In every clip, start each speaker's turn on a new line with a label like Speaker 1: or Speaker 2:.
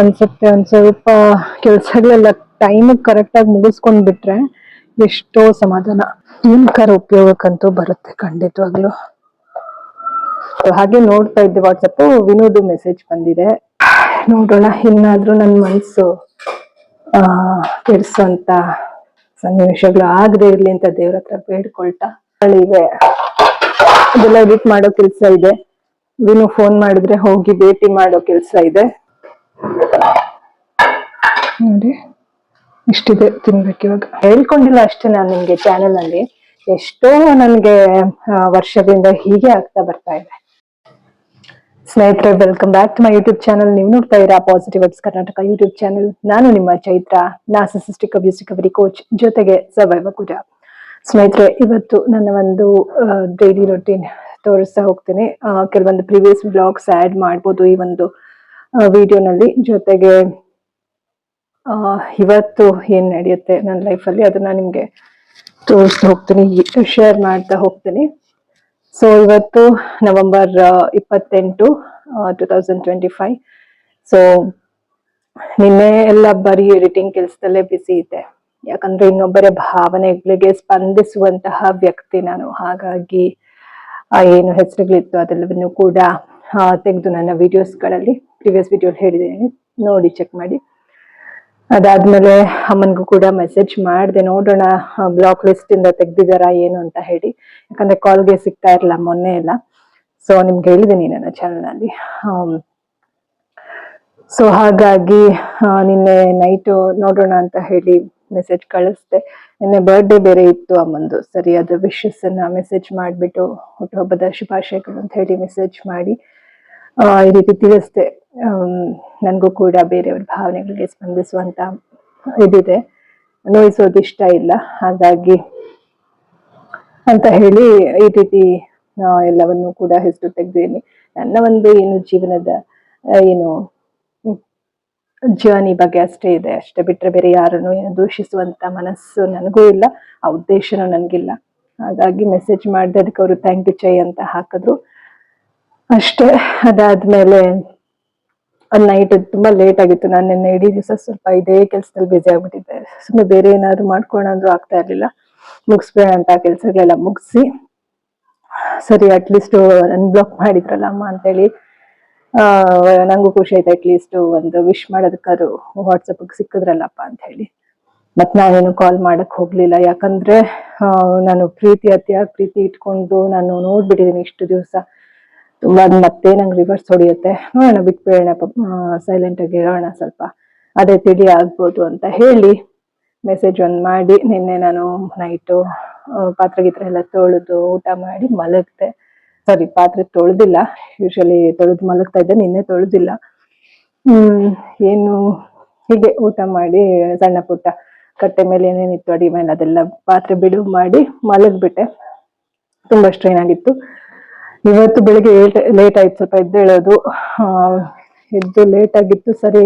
Speaker 1: ಅನ್ಸುತ್ತೆ, ಒಂದ್ ಸ್ವಲ್ಪ ಕೆಲ್ಸಗಳೆಲ್ಲ ಟೈಮ್ ಕರೆಕ್ಟ್ ಆಗಿ ಮುಗಿಸ್ಕೊಂಡ್ ಬಿಟ್ರೆ ಎಷ್ಟೋ ಸಮಾಧಾನ. ಕರ ಉಪಯೋಗಕ್ಕಂತೂ ಬರುತ್ತೆ ಖಂಡಿತವಾಗ್ಲು. ಹಾಗೆ ನೋಡ್ತಾ ಇದ್ದೆ ವಾಟ್ಸಪ್ ವಿನೋದ್ ಮೆಸೇಜ್ ಬಂದಿದೆ. ನೋಡೋಣ, ಇನ್ನಾದ್ರೂ ನನ್ ಮನ್ಸು, ಆ ಕೆಡ್ಸೋಂತ ಸನ್ನಿವೇಶಗಳು ಆಗದೆ ಇರ್ಲಿ ಅಂತ ದೇವ್ರ ಹತ್ರ ಬೇಡ್ಕೊಳ್ತಾ ಅದೆಲ್ಲ ಎಡಿಟ್ ಮಾಡೋ ಕೆಲ್ಸ ಇದೆ. ವಿನು ಫೋನ್ ಮಾಡಿದ್ರೆ ಹೋಗಿ ಭೇಟಿ ಮಾಡೋ ಕೆಲ್ಸ ಇದೆ. ನೋಡಿ, ಇಷ್ಟಿದೆ ತಿನ್ಬೇಕು ಇವಾಗ. ಹೇಳ್ಕೊಂಡಿಲ್ಲ ಅಷ್ಟೇ ನಾನು ನಿಮ್ಗೆ ಚಾನೆಲ್ ಅಲ್ಲಿ. ಎಷ್ಟೋ ನನ್ಗೆ ವರ್ಷದಿಂದ ಹೀಗೆ ಆಗ್ತಾ ಬರ್ತಾ ಇದೆ. ಸ್ನೇಹಿತರೆ welcome back to my YouTube channel ನೀವು ನೋಡ್ತಾ ಇರಾ positive vibes Karnataka YouTube channel ನಾನು ನಿಮ್ಮ Chaitra narcissistic abuse recovery coach ಜೊತೆಗೆ ಸರ್ವೈವ ಕೂಡ. ಸ್ನೇಹಿತರೆ, ಇವತ್ತು ನನ್ನ ಒಂದು ಡೈಲಿ ರೊಟೀನ್ ತೋರಿಸ್ತಾ ಹೋಗ್ತೀನಿ. ಕೆಲವೊಂದು ಪ್ರೀವಿಯಸ್ ಬ್ಲಾಗ್ಸ್ ಆ್ಯಡ್ ಮಾಡ್ಬೋದು ಈ ಒಂದು ವಿಡಿಯೋನಲ್ಲಿ ಜೊತೆಗೆ ಇವತ್ತು ಏನು ನಡೆಯುತ್ತೆ ನನ್ನ ಲೈಫಲ್ಲಿ ಅದನ್ನ ನಿಮಗೆ ತೋರಿಸ್ತಾ ಹೋಗ್ತೀನಿ ಶೇರ್ ಮಾಡ್ತಾ ಹೋಗ್ತೀನಿ. ಸೊ ಇವತ್ತು ನವೆಂಬರ್ ಇಪ್ಪತ್ತೆಂಟು two thousand twenty five so ನಿನ್ನೆ ಎಲ್ಲ ಬರೀ ಎಡಿಟಿಂಗ್ ಕೆಲಸದಲ್ಲೇ ಬಿಸಿ ಇದೆ ಯಾಕಂದ್ರೆ ಇನ್ನೊಬ್ಬರ ಭಾವನೆಗಳಿಗೆ ಸ್ಪಂದಿಸುವಂತಹ ವ್ಯಕ್ತಿ ನಾನು. ಹಾಗಾಗಿ ಏನು ಹೆಸರುಗಳಿತ್ತು ಅದೆಲ್ಲವನ್ನು ಕೂಡ ತೆಗೆದು ನನ್ನ ವಿಡಿಯೋಸ್ಗಳಲ್ಲಿ ಪ್ರಿವಿಯಸ್ ವಿಡಿಯೋ ಹೇಳಿದ್ದೀನಿ. ನೋಡಿ ಚೆಕ್ ಮಾಡಿ. ಅದಾದ್ಮೇಲೆ ಅಮ್ಮನಿಗೂ ಕೂಡ ಮೆಸೇಜ್ ಮಾಡಿದೆ, ನೋಡೋಣ ಬ್ಲಾಕ್ ಲಿಸ್ಟ್ ಇಂದ ತೆಗ್ದಿದಾರಾ ಏನು ಅಂತ ಹೇಳಿ. ಯಾಕಂದ್ರೆ ಕಾಲ್ಗೆ ಸಿಗ್ತಾ ಇರಲ್ಲ ಮೊನ್ನೆ ಎಲ್ಲ. ಸೊ ನಿಮ್ಗೆ ಹೇಳಿದ್ದೀನಿ ನನ್ನ ಚಾನಲ್ ಅಲ್ಲಿ. ಸೊ ಹಾಗಾಗಿ ನಿನ್ನೆ ನೈಟ್ ನೋಡೋಣ ಅಂತ ಹೇಳಿ ಮೆಸೇಜ್ ಕಳಿಸ್ದೆ. ನಿನ್ನೆ ಬರ್ಡೇ ಬೇರೆ ಇತ್ತು ಅಮ್ಮಂದು. ಸರಿ, ಅದು ವಿಶಸ್ ಅನ್ನ ಮೆಸೇಜ್ ಮಾಡಿಬಿಟ್ಟು, ಹುಟ್ಟುಹಬ್ಬದ ಶುಭಾಶಯಗಳು ಅಂತ ಹೇಳಿ ಮೆಸೇಜ್ ಮಾಡಿ ಈ ರೀತಿ ತಿಳಿಸ್ದೆ. ನನಗೂ ಕೂಡ ಬೇರೆಯವ್ರ ಭಾವನೆಗಳಿಗೆ ಸ್ಪಂದಿಸುವಂತ ಇದಿದೆ. ನೋಯಿಸೋದು ಇಷ್ಟ ಇಲ್ಲ. ಹಾಗಾಗಿ ಅಂತ ಹೇಳಿ ಈ ರೀತಿ ಎಲ್ಲವನ್ನು ಕೂಡ ಹೆಸರು ತೆಗೆದಿದ್ದೀನಿ. ನನ್ನ ಒಂದು ಏನು ಜೀವನದ ಏನು, ಜರ್ನಿ ಬಗ್ಗೆ ಅಷ್ಟೇ ಇದೆ. ಅಷ್ಟೇ ಬಿಟ್ಟರೆ ಬೇರೆ ಯಾರನ್ನು ಏನು ದೂಷಿಸುವಂತ ಮನಸ್ಸು ನನಗೂ ಇಲ್ಲ, ಆ ಉದ್ದೇಶನೂ ನನಗಿಲ್ಲ. ಹಾಗಾಗಿ ಮೆಸೇಜ್ ಮಾಡಿದೆ ಅದಕ್ಕೆ ಅವರು ಥ್ಯಾಂಕ್ ಯು ಚೈ ಅಂತ ಹಾಕಿದ್ರು. ಅಷ್ಟೇ. ಅದಾದ್ಮೇಲೆ ನೈಟ್ ತುಂಬಾ ಲೇಟ್ ಆಗಿತ್ತು. ನಾನು ನಿನ್ನೆ ಇಡೀ ದಿವಸ ಸ್ವಲ್ಪ ಇದೇ ಕೆಲಸದಲ್ಲಿ ಬಿಜಿ ಆಗ್ಬಿಟ್ಟಿದ್ದೆ. ಸುಮ್ಮನೆ ಬೇರೆ ಏನಾದ್ರು ಮಾಡ್ಕೊಳ್ಳೋಣ ಅಂದ್ರೂ ಆಗ್ತಾ ಇರ್ಲಿಲ್ಲ. ಮುಗಿಸ್ಬೇಡ ಅಂತ ಕೆಲಸಗಳೆಲ್ಲ ಮುಗಿಸಿ, ಸರಿ ಅಟ್ಲೀಸ್ಟ್ ಅನ್ಬ್ಲಾಕ್ ಮಾಡಿದ್ರಲ್ಲ ಅಮ್ಮ ಅಂತೇಳಿ ನಂಗೂ ಖುಷಿ ಆಯ್ತು. ಅಟ್ಲೀಸ್ಟ್ ಒಂದು ವಿಶ್ ಮಾಡೋದಕ್ಕಾದ್ರು ವಾಟ್ಸಪ್ ಸಿಕ್ಕಿದ್ರಲ್ಲಪ್ಪ ಅಂತ ಹೇಳಿ ಮತ್ ನಾನೇನು ಕಾಲ್ ಮಾಡಕ್ ಹೋಗ್ಲಿಲ್ಲ. ಯಾಕಂದ್ರೆ ನಾನು ಪ್ರೀತಿ ಅತಿಯಾಗಿ ಪ್ರೀತಿ ಇಟ್ಕೊಂಡು ನಾನು ನೋಡ್ಬಿಟ್ಟಿದ್ದೀನಿ ಇಷ್ಟು ದಿವಸ. ತುಂಬಾ ಮತ್ತೆ ನಂಗೆ ರಿವರ್ಸ್ ಹೊಡಿಯುತ್ತೆ. ನೋಡೋಣ, ಬಿಟ್ಬಿಡೋಣ ಸೈಲೆಂಟ್ ಆಗಿ ಇರೋಣ ಸ್ವಲ್ಪ. ಅದೇ ತಿಳಿ ಆಗ್ಬೋದು ಅಂತ ಹೇಳಿ ಮೆಸೇಜ್ ಒಂದು ಮಾಡಿ. ನಿನ್ನೆ ನಾನು ನೈಟು ಪಾತ್ರೆ ಗೀತ್ರೆ ಎಲ್ಲ ತೊಳೆದು ಊಟ ಮಾಡಿ ಮಲಗ್ದೆ. ಸಾರಿ ಪಾತ್ರೆ ತೊಳೆದಿಲ್ಲ. ಯೂಶಲಿ ತೊಳೆದು ಮಲಗ್ತಾ ಇದ್ದೆ, ನಿನ್ನೆ ತೊಳೆದಿಲ್ಲ. ಏನು, ಹೀಗೆ ಊಟ ಮಾಡಿ ಸಣ್ಣ ಪುಟ್ಟ ಕಟ್ಟೆ ಮೇಲೆ ಏನೇನಿತ್ತು ಅಡಿ ಮೇಲೆ ಅದೆಲ್ಲ ಪಾತ್ರೆ ಬಿಡು ಮಾಡಿ ಮಲಗ್ಬಿಟ್ಟೆ. ತುಂಬಾ ಸ್ಟ್ರೈನ್ ಆಗಿತ್ತು. ಇವತ್ತು ಬೆಳಿಗ್ಗೆ ಲೇಟ್ ಆಯ್ತು. ಸ್ವಲ್ಪ ಎದ್ದೇಳೋದು ಎದ್ದು ಲೇಟ್ ಆಗಿತ್ತು, ಸರಿ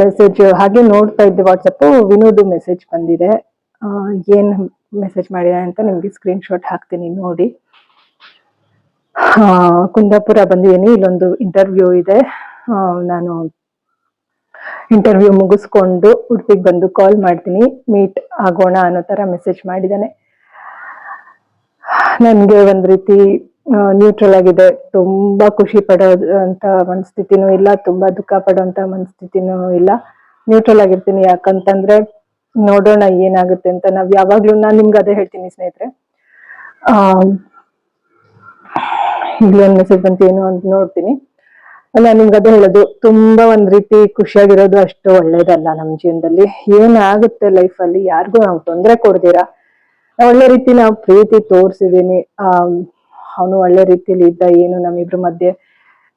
Speaker 1: ಮೆಸೇಜ್ ಹಾಗೆ ನೋಡ್ತಾ ಇದ್ದೆ ವಾಟ್ಸಪ್ ವಿನೋದ್ ಮೆಸೇಜ್ ಬಂದಿದೆ. ಏನು ಏನ್ ಮೆಸೇಜ್ ಮಾಡಿದೆ ಅಂತ ನಿಮ್ಗೆ ಸ್ಕ್ರೀನ್ ಶಾಟ್ ಹಾಕ್ತೀನಿ ನೋಡಿ. ಕುಂದಾಪುರ ಬಂದಿದ್ದೀನಿ. ಇಲ್ಲೊಂದು ಇಂಟರ್ವ್ಯೂ ಇದೆ. ನಾನು ಇಂಟರ್ವ್ಯೂ ಮುಗಿಸ್ಕೊಂಡು ಉಡುಪಿಗೆ ಬಂದು ಕಾಲ್ ಮಾಡ್ತೀನಿ. ಮೀಟ್ ಆಗೋಣ ಅನ್ನೋ ತರ ಮೆಸೇಜ್ ಮಾಡಿದ್ದಾನೆ. ನನ್ಗೆ ಒಂದ್ ರೀತಿ ನ್ಯೂಟ್ರಲ್ ಆಗಿದೆ. ತುಂಬಾ ಖುಷಿ ಪಡೋದು ಅಂತ ಮನಸ್ಥಿತಿನೂ ಇಲ್ಲ, ತುಂಬಾ ದುಃಖ ಪಡೋಂತ ಮನಸ್ಥಿತಿನೂ ಇಲ್ಲ. ನ್ಯೂಟ್ರಲ್ ಆಗಿರ್ತೀನಿ ಯಾಕಂತಂದ್ರೆ, ನೋಡೋಣ ಏನಾಗುತ್ತೆ ಅಂತ ನಾವ್ ಯಾವಾಗ್ಲೂ ನಾನ್ ನಿಮ್ಗೆ ಅದೇ ಹೇಳ್ತೀನಿ ಸ್ನೇಹಿತರೆ. ಆ, ಇಲ್ಲಿ ಒಂದ್ ಮೆಸೇಜ್ ಬಂತು, ಏನು ಅಂತ ನೋಡ್ತೀನಿ. ಅಲ್ಲ, ನಿಮ್ಗೆ ಅದೇ ಹೇಳೋದು, ತುಂಬಾ ಒಂದ್ ರೀತಿ ಖುಷಿಯಾಗಿರೋದು ಅಷ್ಟು ಒಳ್ಳೇದಲ್ಲ ನಮ್ ಜೀವನದಲ್ಲಿ. ಏನಾಗುತ್ತೆ ಲೈಫ್ ಅಲ್ಲಿ? ಯಾರಿಗೂ ನಾವು ತೊಂದರೆ ಕೊಡ್ದಿರಾ? ಒಳ್ಳೆ ರೀತಿ ನಾವು ಪ್ರೀತಿ ತೋರಿಸಿದೀನಿ. ಆ ಅವನು ಒಳ್ಳೆ ರೀತಿಯಲ್ಲಿ ಇದ್ದ, ಏನು ನಮ್ಮಿಬ್ರ ಮಧ್ಯೆ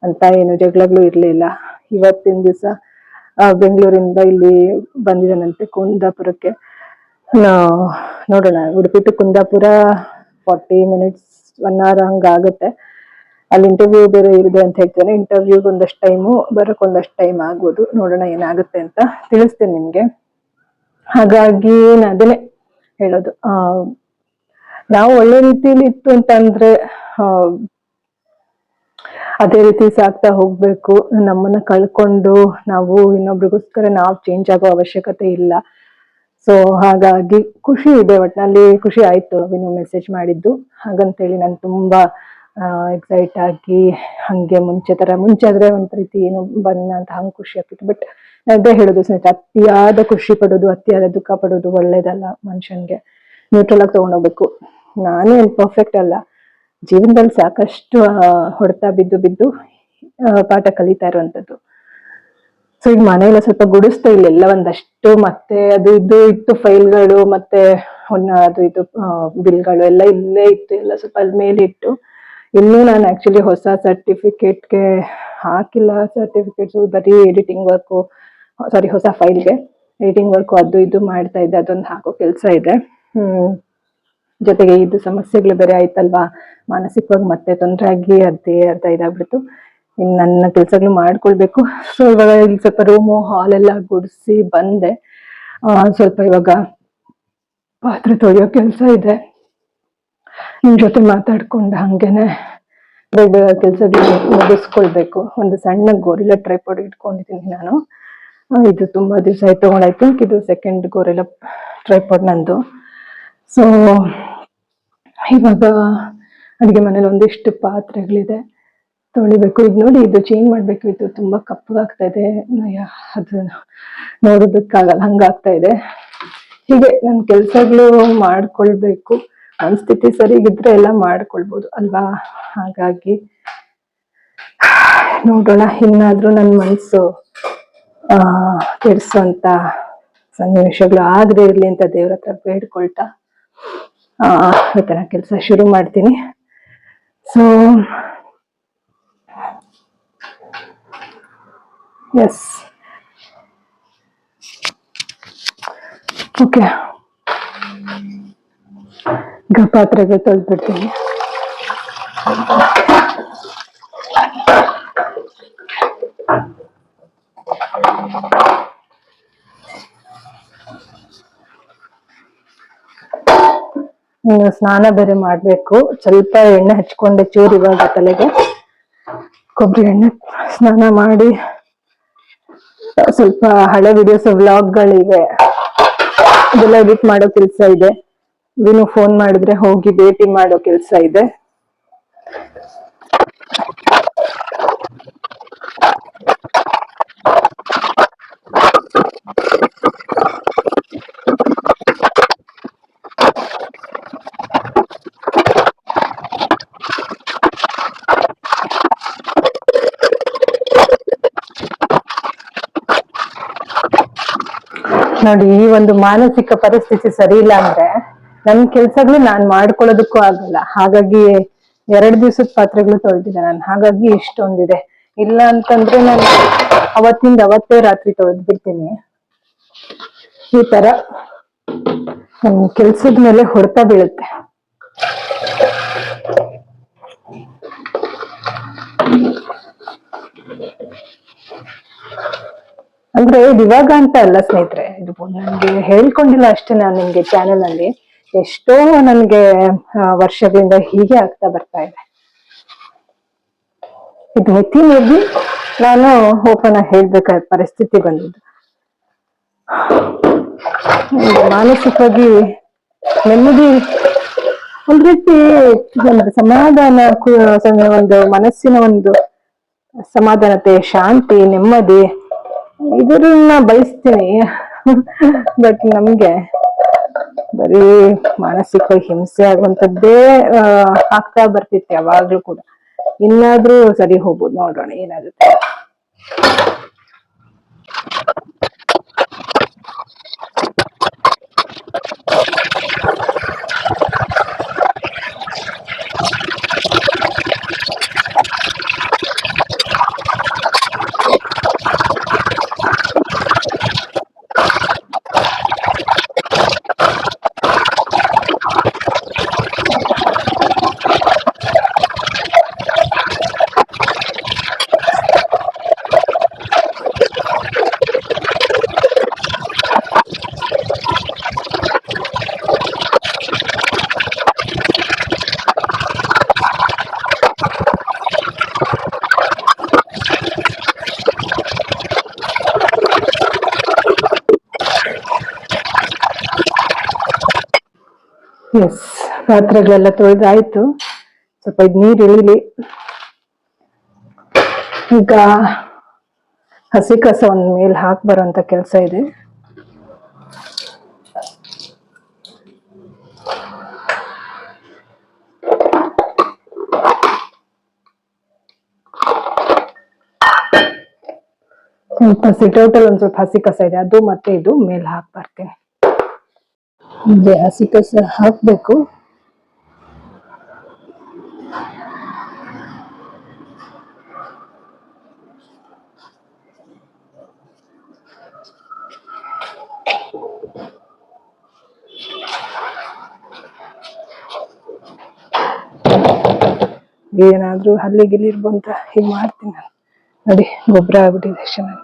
Speaker 1: ಅಂತ ಏನು ಜಗಳಗಳು ಇರಲಿಲ್ಲ. ಇವತ್ತಿನ ದಿವಸ ಬೆಂಗಳೂರಿಂದ ಇಲ್ಲಿ ಬಂದಿದ್ದಾನಂತೆ ಕುಂದಾಪುರಕ್ಕೆ. ನೋಡೋಣ Udupi to Kundapura forty minutes one hour ಹಂಗಾಗುತ್ತೆ ಅಲ್ಲಿ ಇಂಟರ್ವ್ಯೂ ಬೇರೆ ಇದೆ ಅಂತ ಹೇಳ್ತೇನೆ. ಇಂಟರ್ವ್ಯೂಗೆ ಒಂದಷ್ಟು ಟೈಮು ಬರೋಕ್ ಒಂದಷ್ಟು ಟೈಮ್ ಆಗ್ಬೋದು. ನೋಡೋಣ ಏನಾಗುತ್ತೆ ಅಂತ ತಿಳಿಸ್ತೇನೆ ನಿಮಗೆ. ಹಾಗಾಗಿ ನಾನು ಅದನ್ನೇ ಹೇಳೋದು. ನಾವು ಒಳ್ಳೆ ರೀತಿಯಲ್ಲಿ ಇತ್ತು ಅಂತಂದ್ರೆ ಅದೇ ರೀತಿ ಸಾಕ್ತಾ ಹೋಗ್ಬೇಕು. ನಮ್ಮನ್ನ ಕಳ್ಕೊಂಡು ನಾವು ಇನ್ನೊಬ್ರಿಗೋಸ್ಕರ ನಾವು ಚೇಂಜ್ ಆಗೋ ಅವಶ್ಯಕತೆ ಇಲ್ಲ. ಸೊ ಹಾಗಾಗಿ ಖುಷಿ ಇದೆ. ಒಟ್ನಲ್ಲಿ ಖುಷಿ ಆಯ್ತು ನೀವು ಮೆಸೇಜ್ ಮಾಡಿದ್ದು. ಹಾಗಂತೇಳಿ ನಾನು ತುಂಬಾ ಎಕ್ಸೈಟ್ ಆಗಿ ಹಂಗೆ ಮುಂಚೆ ತರ, ಮುಂಚೆ ಆದ್ರೆ ಒಂದ್ ರೀತಿ ಏನು ಬಂದ ಅಂತ ಹಂಗ್ ಖುಷಿ ಆಗ್ತಿತ್ತು. ಬಟ್ ಅದೇ ಹೇಳೋದು ಸ್ನೇಹಿತ ಅತಿಯಾದ ಖುಷಿ ಪಡೋದು, ಅತಿಯಾದ ದುಃಖ ಪಡೋದು ಒಳ್ಳೇದಲ್ಲ ಮನುಷ್ಯನ್ಗೆ. ನ್ಯೂಟ್ರಲ್ ಆಗಿ ತಗೊಂಡೋಗ್ಬೇಕು ನಾನು ಪರ್ಫೆಕ್ಟ್ ಅಲ್ಲ. ಜೀವನದಲ್ಲಿ ಸಾಕಷ್ಟು ಹೊಡೆತ ಬಿದ್ದು ಬಿದ್ದು ಪಾಠ ಕಲಿತಾ ಇರುವಂತದ್ದು. ಸೊ ಈಗ ಮನೆಯಲ್ಲ ಸ್ವಲ್ಪ ಗುಡಿಸ್ತಾ ಇಲ್ಲ, ಎಲ್ಲ ಒಂದಷ್ಟು ಮತ್ತೆ ಅದು ಇದು ಇತ್ತು ಫೈಲ್ಗಳು, ಮತ್ತೆ ಅದು ಇದು ಬಿಲ್ಗಳು ಎಲ್ಲ ಇಲ್ಲೇ ಇತ್ತು, ಎಲ್ಲ ಸ್ವಲ್ಪ ಅಲ್ಲಿ ಮೇಲೆ ಇಟ್ಟು. ಇನ್ನೂ ನಾನು ಆಕ್ಚುಲಿ ಹೊಸ ಸರ್ಟಿಫಿಕೇಟ್ಗೆ ಹಾಕಿಲ್ಲ ಸರ್ಟಿಫಿಕೇಟ್ಸ್ ಬರೀ ಎಡಿಟಿಂಗ್ ವರ್ಕು ಸಾರಿ ಹೊಸ ಫೈಲ್ಗೆ ಎಡಿಟಿಂಗ್ ವರ್ಕು ಅದು ಇದು ಮಾಡ್ತಾ ಇದ್ದೆ, ಅದೊಂದು ಹಾಕೋ ಕೆಲಸ ಇದೆ. ಜೊತೆಗೆ ಇದು ಸಮಸ್ಯೆಗಳು ಬೇರೆ ಆಯ್ತಲ್ವಾ? ಮಾನಸಿಕವಾಗಿ ಮತ್ತೆ ತೊಂದರೆ ಆಗಿ ಅದೇ ಅರ್ಧ ಇದಾಗ್ಬಿಡ್ತು. ಇನ್ನು ನನ್ನ ಕೆಲಸಗಳು ಮಾಡ್ಕೊಳ್ಬೇಕು. ಸೊ ಇವಾಗ ಇಲ್ಲಿ ಸ್ವಲ್ಪ ರೂಮು ಹಾಲ್ ಎಲ್ಲ ಗುಡಿಸಿ ಬಂದೆ. ಸ್ವಲ್ಪ ಇವಾಗ ಪಾತ್ರೆ ತೊಳೆಯೋ ಕೆಲಸ ಇದೆ. ನಿಮ್ ಜೊತೆ ಮಾತಾಡ್ಕೊಂಡು ಹಂಗೇನೆ ಬೇರೆ ಕೆಲಸಗಳು ಮುಗಿಸ್ಕೊಳ್ಬೇಕು. ಒಂದು ಸಣ್ಣ ಗೋರಿಲ್ಲ ಟ್ರೈಪಾಡ್ ಇಟ್ಕೊಂಡಿದ್ದೀನಿ ನಾನು. ಇದು ತುಂಬಾ ದಿವಸ ಆಯ್ತು. ತಗೊಂಡಾಯ್ತು ಇದು ಸೆಕೆಂಡ್ ಗೋರಿಲ್ಲ ಟ್ರೈಪಾಡ್ ನಂದು. ಸೊ ಇವಾಗ ಅಡುಗೆ ಮನೇಲಿ ಒಂದಿಷ್ಟು ಪಾತ್ರೆಗಳಿದೆ. ತೊಳಿಬೇಕು. ಇದು ನೋಡಿ, ಇದು ಚೇಂಜ್ ಮಾಡಬೇಕು. ಇದು ತುಂಬಾ ಕಪ್ಪಗಾಗ್ತಾ ಇದೆ. ಅದು ನೋಡೋದಕ್ಕಾಗಲ್ಲ ಹಂಗಾಗ್ತಾ ಇದೆ. ಹೀಗೆ ನನ್ನ ಕೆಲಸಗಳು ಮಾಡ್ಕೊಳ್ಬೇಕು. ಮನಸ್ಥಿತಿ ಸ್ಥಿತಿ ಸರಿಗಿದ್ರೆ ಎಲ್ಲ ಮಾಡ್ಕೊಳ್ಬೋದು ಅಲ್ವಾ? ಹಾಗಾಗಿ ನೋಡೋಣ, ಇನ್ನಾದ್ರೂ ನನ್ನ ಮನಸ್ಸು, ಆ, ಕೆಡ್ಸೋಂತ ಸನ್ನಿವೇಶಗಳು ಆಗದೆ ಇರಲಿ ಅಂತ ದೇವ್ರ ಹತ್ರ ಬೇಡ್ಕೊಳ್ತಾ ಆ ಇವತ್ತಿನ ಕೆಲಸ ಶುರು ಮಾಡ್ತೀನಿ. ಸೊ ಎಸ್ ಓಕೆ ಈಗ ಪಾತ್ರೆಗೆ ತೊಳ್ದ್ಬಿಡ್ತೀನಿ. ಇನ್ನು ಸ್ನಾನ ಬೇರೆ ಮಾಡ್ಬೇಕು. ಸ್ವಲ್ಪ ಎಣ್ಣೆ ಹಚ್ಕೊಂಡೆ ಚೂರು ಇವಾಗ ತಲೆಗೆ. ಕೊಬ್ಬರಿ ಎಣ್ಣೆ ಸ್ನಾನ ಮಾಡಿ. ಸ್ವಲ್ಪ ಹಳೆ ವಿಡಿಯೋಸ್ ವ್ಲಾಗ್ಗಳಿವೆ ಅದೆಲ್ಲ ಎಡಿಟ್ ಮಾಡೋ ಕೆಲಸ ಇದೆ. ವಿನು ಫೋನ್ ಮಾಡಿದ್ರೆ ಹೋಗಿ ಭೇಟಿ ಮಾಡೋ ಕೆಲಸ ಇದೆ. ನೋಡಿ, ಈ ಒಂದು ಮಾನಸಿಕ ಪರಿಸ್ಥಿತಿ ಸರಿ ಇಲ್ಲ ಅಂದ್ರೆ ನನ್ ಕೆಲ್ಸಗಳು ನಾನ್ ಮಾಡ್ಕೊಳ್ಳೋದಕ್ಕೂ ಆಗಲ್ಲ. ಹಾಗಾಗಿ ಎರಡ್ ದಿವಸದ ಪಾತ್ರೆಗಳು ತೊಳೆದಿದೆ ನಾನು. ಹಾಗಾಗಿ ಇಷ್ಟೊಂದಿದೆ. ಇಲ್ಲ ಅಂತಂದ್ರೆ ನಾನು ಅವತ್ತಿಂದ ಅವತ್ತೇ ರಾತ್ರಿ ತೊಳೆದ್ ಬಿಡ್ತೀನಿ ಈ ತರ ನನ್ ಕೆಲ್ಸದ ಮೇಲೆ ಹೊಡೆತ ಬೀಳುತ್ತೆ. ಅಂದ್ರೆ ಇವಾಗ ಅಂತ ಅಲ್ಲ ಸ್ನೇಹಿತರೆ, ಇದು ನನ್ಗೆ ಹೇಳ್ಕೊಂಡಿಲ್ಲ ಅಷ್ಟೇ ನಾನು ನಿಮ್ಗೆ ಚಾನೆಲ್ ಅಲ್ಲಿ. ಎಷ್ಟೋ ನನ್ಗೆ ವರ್ಷದಿಂದ ಹೀಗೆ ಆಗ್ತಾ ಬರ್ತಾ ಇದೆ. ಇದು ಮಿತಿ ಮೀರಿ ನಾನು ಓಪನ್ ಆಗಿ ಹೇಳ್ಬೇಕಾದ ಪರಿಸ್ಥಿತಿ ಬಂದಿದ್ದು. ಮಾನಸಿಕವಾಗಿ ನೆಮ್ಮದಿ, ಒಂದ್ ರೀತಿ ಸಮಾಧಾನ ಒಂದು ಮನಸ್ಸಿನ ಒಂದು ಸಮಾಧಾನತೆ, ಶಾಂತಿ, ನೆಮ್ಮದಿ ಇದನ್ನ ಬಯಸ್ತೀನಿ. ಬಟ್ ನಮ್ಗೆ ಬರೀ ಮಾನಸಿಕ ಹಿಂಸೆ ಆಗುವಂತದ್ದೇ ಆಗ್ತಾ ಬರ್ತಿತ್ತು ಯಾವಾಗ್ಲೂ ಕೂಡ. ಇನ್ನಾದ್ರೂ ಸರಿ ಹೋಗ್ಬೋದು ನೋಡೋಣ ಏನಾಗುತ್ತೆ ಪಾತ್ರೆಗಳೆಲ್ಲ ತೊಳೆದಾಯ್ತು. ಸ್ವಲ್ಪ ಇದು ನೀರು ಇಳಿಲಿ ಈಗ ಹಸಿ ಕಸ ಒಂದ್ ಮೇಲೆ ಹಾಕಿ ಬರೋಂತ ಕೆಲಸ ಇದೆ. ಸ್ವಲ್ಪ ಸಿಟೌಟಲ್ಲಿ ಒಂದ್ ಸ್ವಲ್ಪ ಹಸಿ ಕಸ ಇದೆ. ಅದು ಮತ್ತೆ ಇದು ಮೇಲೆ ಹಾಕಿ ಬರ್ತೀನಿ. ಹಸಿ ಕಸ ಹಾಕ್ಬೇಕು. ಏನಾದ್ರೂ ಹಲ್ಲಿ ಗಿಲ್ಲಿ ಇರ್ಬಂತ ಹೀಗೆ ಮಾಡ್ತೀನಿ ನಾನು. ನೋಡಿ, ಗೊಬ್ಬರ ಆಗ್ಬಿಟ್ಟಿದೆ ಚೆನ್ನಾಗಿ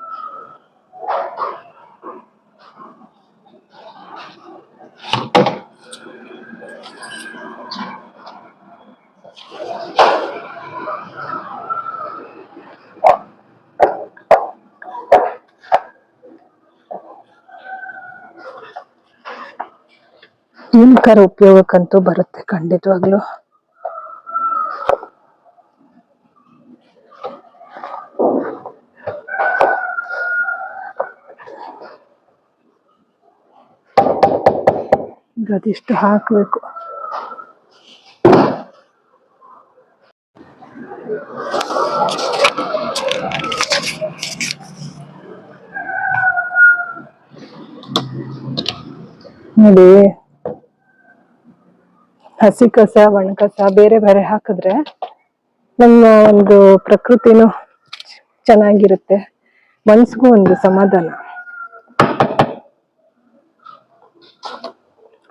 Speaker 1: ಏನಕ್ಕಾರ ಉಪಯೋಗಕ್ಕಂತೂ ಬರುತ್ತೆ ಖಂಡಿತವಾಗ್ಲು ಈಗ ಅದಿಷ್ಟು ಹಾಕಬೇಕು. ನೋಡಿ, ಹಸಿ ಕಸ, ಒಣ ಕಸ ಬೇರೆ ಬೇರೆ ಹಾಕಿದ್ರೆ ನಮ್ಮ ಒಂದು ಪ್ರಕೃತಿನೂ ಚೆನ್ನಾಗಿರುತ್ತೆ. ಮನ್ಸಿಗೂ ಒಂದು ಸಮಾಧಾನ.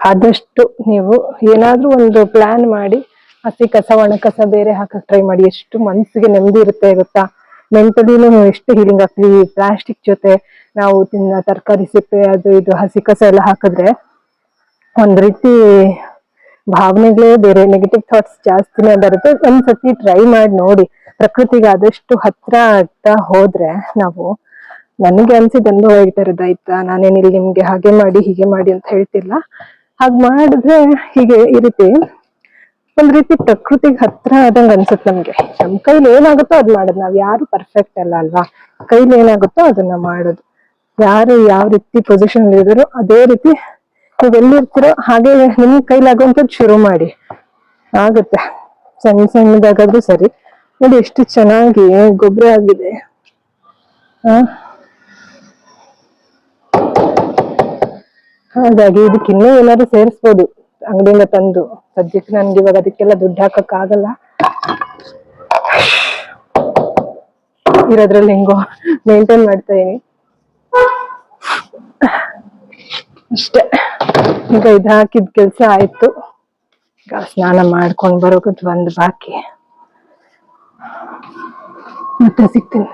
Speaker 1: ಆದಷ್ಟು ನೀವು ಏನಾದ್ರೂ ಒಂದು ಪ್ಲಾನ್ ಮಾಡಿ, ಹಸಿ ಕಸ, ಒಣ ಕಸ ಬೇರೆ ಹಾಕಕ್ ಟ್ರೈ ಮಾಡಿ. ಎಷ್ಟು ಮನ್ಸಿಗೆ ನೆಮ್ಮದಿ ಇರುತ್ತೆ ಗೊತ್ತಾ? ಮೆಂಟಲಿನೂ ಎಷ್ಟು ಹೀಲಿಂಗ್ ಆಗ್ತೀವಿ ಪ್ಲಾಸ್ಟಿಕ್ ಜೊತೆ ನಾವು ತಿನ್ನ, ತರಕಾರಿ ಸಿಪ್ಪೆ, ಅದು ಇದು, ಹಸಿ ಕಸ ಎಲ್ಲ ಹಾಕಿದ್ರೆ ಒಂದ್ ರೀತಿ ಭಾವನೆಗಳೇ ಬೇರೆ ನೆಗೆಟಿವ್ ಥಾಟ್ಸ್ ಜಾಸ್ತಿನೇ ಬರುತ್ತೆ. ಒಂದ್ಸತಿ ಟ್ರೈ ಮಾಡಿ ನೋಡಿ. ಪ್ರಕೃತಿಗೆ ಆದಷ್ಟು ಹತ್ರ ಆಗ್ತಾ ಹೋದ್ರೆ ನಾವು ನನಗೆ ಅನ್ಸಿದ ಅನುಭವ ಹೇಳ್ತಾ ಇರೋದಾಯ್ತಾ ನಾನೇನಿಲ್ಲಿ ನಿಮ್ಗೆ ಹಾಗೆ ಮಾಡಿ, ಹೀಗೆ ಮಾಡಿ ಅಂತ ಹೇಳ್ತಿಲ್ಲ. ಹಾಗ್ ಮಾಡಿದ್ರೆ ಹೀಗೆ ಈ ರೀತಿ ಒಂದ್ ರೀತಿ ಪ್ರಕೃತಿಗೆ ಹತ್ರ ಆದಂಗ ಅನ್ಸುತ್ತೆ ನಮ್ಗೆ. ನಮ್ ಕೈಲಿ ಏನಾಗುತ್ತೋ ಅದ್ ಮಾಡೋದು. ನಾವ್ ಯಾರು ಪರ್ಫೆಕ್ಟ್ ಅಲ್ಲ ಅಲ್ವಾ? ಕೈಲಿ ಏನಾಗುತ್ತೋ ಅದನ್ನ ಮಾಡೋದು. ಯಾರು ಯಾವ ರೀತಿ ಪೊಸಿಷನ್ ಇದ್ರು ಅದೇ ರೀತಿ ನೀವ್ ಎಲ್ಲಿರ್ತೀರೋ ಹಾಗೆ ನಿಮ್ ಕೈಲಾಗುವಂಥದ್ದು ಶುರು ಮಾಡಿ. ಆಗುತ್ತೆ. ಸಣ್ಣ ಸಣ್ಣದಾಗಾದ್ರೂ ಸರಿ. ನೋಡಿ ಎಷ್ಟು ಚೆನ್ನಾಗಿ ಗೊಬ್ಬರ ಆಗಿದೆ. ಆ? ಹಾಗಾಗಿ ಇದಕ್ಕೆ ಇನ್ನೂ ಏನಾದ್ರು ಸೇರಿಸ್ಬೋದು. ಅಂಗಡಿಯಿಂದ ತಂದು. ಸದ್ಯಕ್ಕೆ ನನ್ಗೆ ಇವಾಗ ಅದಕ್ಕೆಲ್ಲ ದುಡ್ಡು ಹಾಕಕ್ ಆಗಲ್ಲ ಇರೋದ್ರಲ್ಲಿ ಹೆಂಗೋ ಮೇಂಟೈನ್ ಮಾಡ್ತಾ ಇದೀನಿ. ಅಷ್ಟೇ. ಈಗ ಇದು ಹಾಕಿದ ಕೆಲ್ಸ ಆಯ್ತು. ಈಗ ಸ್ನಾನ ಮಾಡ್ಕೊಂಡ್ ಬರೋಕದ್ ಒಂದು ಬಾಕಿ. ಮತ್ತೆ ಸಿಗ್ತೀನಿ.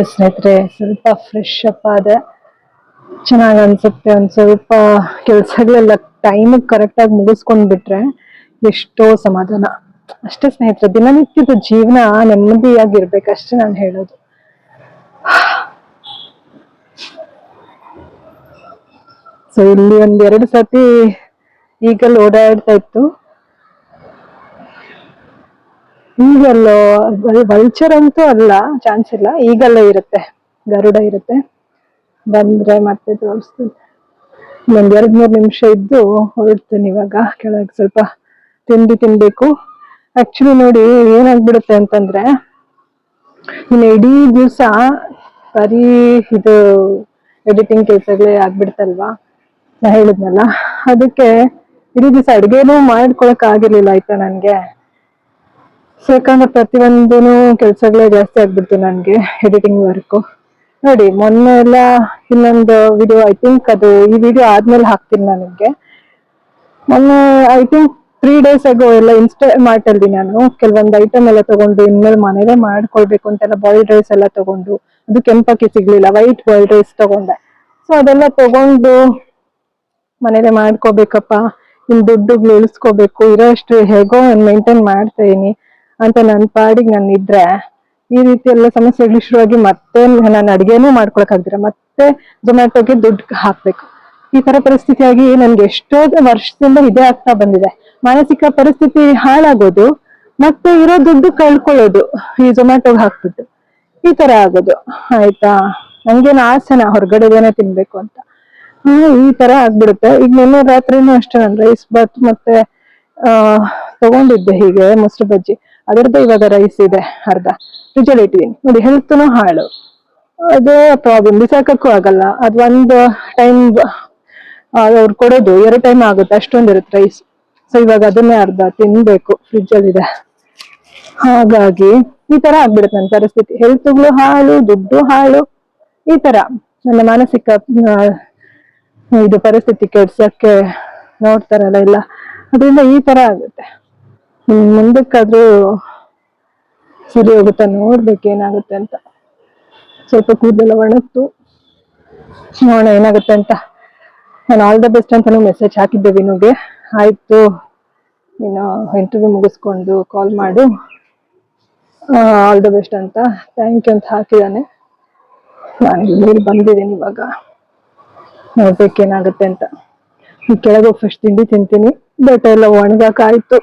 Speaker 1: ಎಸ್ ಸ್ನೇಹಿತರೆ, ಸ್ವಲ್ಪ ಫ್ರೆಶ್ ಅಪ್ ಆದ. ಚೆನ್ನಾಗಿ ಅನ್ಸುತ್ತೆ, ಒಂದ್ ಸ್ವಲ್ಪ ಕೆಲಸಗಳೆಲ್ಲ ಟೈಮ್ ಕರೆಕ್ಟ್ ಆಗಿ ಮುಗಿಸ್ಕೊಂಡ್ ಬಿಟ್ರೆ ಎಷ್ಟೋ ಸಮಾಧಾನ. ಅಷ್ಟೇ ಸ್ನೇಹಿತರೆ, ದಿನನಿತ್ಯದ ಜೀವನ ನೆಮ್ಮದಿಯಾಗಿರ್ಬೇಕಷ್ಟೇ ನಾನು ಹೇಳೋದು. ಸೊ ಇಲ್ಲಿ ಒಂದ್ ಎರಡು ಸತಿ ಈಗಲ್ ಓಡಾಡ್ತಾ ಇತ್ತು. ಈಗಲ್ಲೋ ವಲ್ಚರ್ ಅಂತೂ ಅಲ್ಲ ಚಾನ್ಸ್ ಇಲ್ಲ. ಈಗಲ್ಲ ಇರುತ್ತೆ, ಗರುಡ ಇರುತ್ತೆ. ಬಂದ್ರೆ ಮತ್ತೆ ತೋರಿಸ್ತೀನಿ. ಒಂದ್ ಎರಡ್ ಮೂರ್ ನಿಮಿಷ ಇದ್ದು ಹೊರಡ್ತೀನಿ ಇವಾಗ, ಕೆಳಗೆ ಸ್ವಲ್ಪ ತಿಂಡಿ ತಿನ್ಬೇಕು. ಆಕ್ಚುಲಿ ನೋಡಿ, ಏನಾಗ್ಬಿಡುತ್ತೆ ಅಂತಂದ್ರೆ, ಇನ್ನು ಇಡೀ ದಿವಸ ಬರೀ ಇದು ಎಡಿಟಿಂಗ್ ಕೆಲ್ಸಗಳೇ ಆಗ್ಬಿಡ್ತಲ್ವಾ? ನಾ ಹೇಳಿದ್ನಲ್ಲ, ಅದಕ್ಕೆ ಇಡೀ ದಿವಸ ಅಡ್ಗೆನೂ ಮಾಡ್ಕೊಳಕ್ ಆಗಿರ್ಲಿಲ್ಲ ಆಯ್ತಾ ನನ್ಗೆ? ಸೊ ಯಾಕಂದ್ರೆ ಕೆಲಸಗಳೇ ಜಾಸ್ತಿ ಆಗ್ಬಿಡ್ತು ನನಗೆ ಎಡಿಟಿಂಗ್ ವರ್ಕು ನೋಡಿ, ಮೊನ್ನೆ ಎಲ್ಲ ಇನ್ನೊಂದು ವಿಡಿಯೋ ಐ ಥಿಂಕ್ ಅದು ಈ ವಿಡಿಯೋ ಆದ್ಮೇಲೆ ಹಾಕ್ತೀನಿ ನನಗೆ. ಮೊನ್ನೆ ಐ ಥಿಂಕ್ ತ್ರೀ ಡೇಸ್ ಆಗೋ ಎಲ್ಲ ಇನ್ಸ್ಟಾ ಅಲ್ಲಿ ನಾನು ಕೆಲವೊಂದು ಐಟಮ್ ಎಲ್ಲ ತಗೊಂಡು, ಇನ್ಮೇಲೆ ಮನೇಲೆ ಮಾಡ್ಕೊಳ್ಬೇಕು ಅಂತೆಲ್ಲ ಬಾಯ್ಲ್ಡ್ ರೈಸ್ ಎಲ್ಲ ತಗೊಂಡು, ಅದು ಕೆಂಪಕ್ಕಿ ಸಿಗ್ಲಿಲ್ಲ ವೈಟ್ ಬಾಯ್ಲ್ಡ್ ರೈಸ್ ತಗೊಂಡೆ. ಸೊ ಅದೆಲ್ಲ ತಗೊಂಡು ಮನೇಲೆ ಮಾಡ್ಕೋಬೇಕಪ್ಪ, ಇನ್ ದುಡ್ಡುಗಳು ಉಳಿಸ್ಕೋಬೇಕು, ಇರೋಷ್ಟು ಹೇಗೋ ಮೇಂಟೈನ್ ಮಾಡ್ತಾ ಇದೀನಿ. ಅಂತ ನನ್ನ ಪಾಡಿಗೆ ನಾನು ಇದ್ರೆ, ಈ ರೀತಿ ಎಲ್ಲ ಸಮಸ್ಯೆಗಳು ಶುರುವಾಗಿ ಮತ್ತೆ ನಾನು ಅಡಿಗೆನೂ ಮಾಡ್ಕೊಳಕ್ ಆಗ್ದಿರ ಮತ್ತೆ ಜೊಮ್ಯಾಟೋಗೆ ದುಡ್ಡು ಹಾಕ್ಬೇಕು. ಈ ತರ ಪರಿಸ್ಥಿತಿಯಾಗಿ ನನ್ಗೆ ಎಷ್ಟೋ ವರ್ಷದಿಂದ ಇದೇ ಆಗ್ತಾ ಬಂದಿದೆ. ಮಾನಸಿಕ ಪರಿಸ್ಥಿತಿ ಹಾಳಾಗೋದು, ಮತ್ತೆ ಇರೋ ದುಡ್ಡು ಕಳ್ಕೊಳ್ಳೋದು, ಈ ಜೊಮ್ಯಾಟೊಗೆ ಹಾಕ್ಬಿಟ್ಟು. ಈ ತರ ಆಗೋದು, ಆಯ್ತಾ? ನಂಗೇನು ಆಸೆನ ಹೊರಗಡೆದೇನೆ ತಿನ್ಬೇಕು ಅಂತ. ಈ ತರ ಆಗ್ಬಿಡುತ್ತೆ. ಈಗ ನಿನ್ನೆ ರಾತ್ರಿನೂ ಅಷ್ಟೇ, ನಾನು ರೈಸ್ ಬಾತ್ ಮತ್ತೆ, ಆ, ತಗೊಂಡಿದ್ದೆ ಹೀಗೆ ಮೊಸರು ಬಜ್ಜಿ. ಅದರದ್ದು ಇವಾಗ ರೈಸ್ ಇದೆ, ಅರ್ಧ. ಫ್ರಿಜಲ್ಲಿ ನೋಡಿ ಹೆಲ್ತ್ನು ಹಾಳು. ಅದೇ ಪ್ರಾಬ್ಲಮ್ ಬಿಸಾಕಕ್ಕೂ ಆಗಲ್ಲ. ಅದು ಒಂದು ಟೈಮ್ ಅವ್ರು ಕೊಡೋದು. ಎರಡು ಟೈಮ್ ಆಗುತ್ತೆ. ಅಷ್ಟೊಂದು ಇರುತ್ತೆ ರೈಸ್ ಸೊ ಇವಾಗ ಅದನ್ನೇ ಅರ್ಧ ತಿನ್ಬೇಕು. ಫ್ರಿಜ್ ಇದೆ. ಹಾಗಾಗಿ ಈ ತರ ಆಗ್ಬಿಡುತ್ತೆ ನನ್ನ ಪರಿಸ್ಥಿತಿ. ಹೆಲ್ತ್ಗಳು ಹಾಳು, ದುಡ್ಡು ಹಾಳು. ಈ ತರ. ನನ್ನ ಮಾನಸಿಕ ಇದು ಪರಿಸ್ಥಿತಿ ಕೆಡ್ಸಕ್ಕೆ ನೋಡ್ತಾರಲ್ಲ ಇಲ್ಲ ಅದರಿಂದ ಈ ತರ ಆಗುತ್ತೆ. ಮುಂದಕ್ಕಾದ್ರೂ ಸರಿ ಹೋಗುತ್ತಾ ನೋಡ್ಬೇಕು ಏನಾಗುತ್ತೆ ಅಂತ. ಸ್ವಲ್ಪ ಕೂದಲೆಲ್ಲ ಒಣಗ್ತು. ನೋಡೋಣ ಏನಾಗುತ್ತೆ ಅಂತ. ನಾನು ಆಲ್ ದ ಬೆಸ್ಟ್ ಅಂತಾನು ಮೆಸೇಜ್ ಹಾಕಿದ್ದೆ ವಿನುಗೆ ಆಯ್ತು. ನೀನು ಇಂಟರ್ವ್ಯೂ ಮುಗಿಸ್ಕೊಂಡು ಕಾಲ್ ಮಾಡು. ಆಲ್ ದ ಬೆಸ್ಟ್ ಅಂತ. ಥ್ಯಾಂಕ್ ಯು ಅಂತ ಹಾಕಿದಾನೆ ನಾನು ಇಲ್ಲಿ ಬಂದಿದ್ದೀನಿ ಇವಾಗ. ನೋಡ್ಬೇಕೇನಾಗುತ್ತೆ ಅಂತ. ಈ ಕೆಳಗೆ ಫಸ್ಟ್ ತಿಂಡಿ ತಿಂತೀನಿ. ಬಟ್ ಎಲ್ಲ ಒಣಗಾಕ ಆಯ್ತು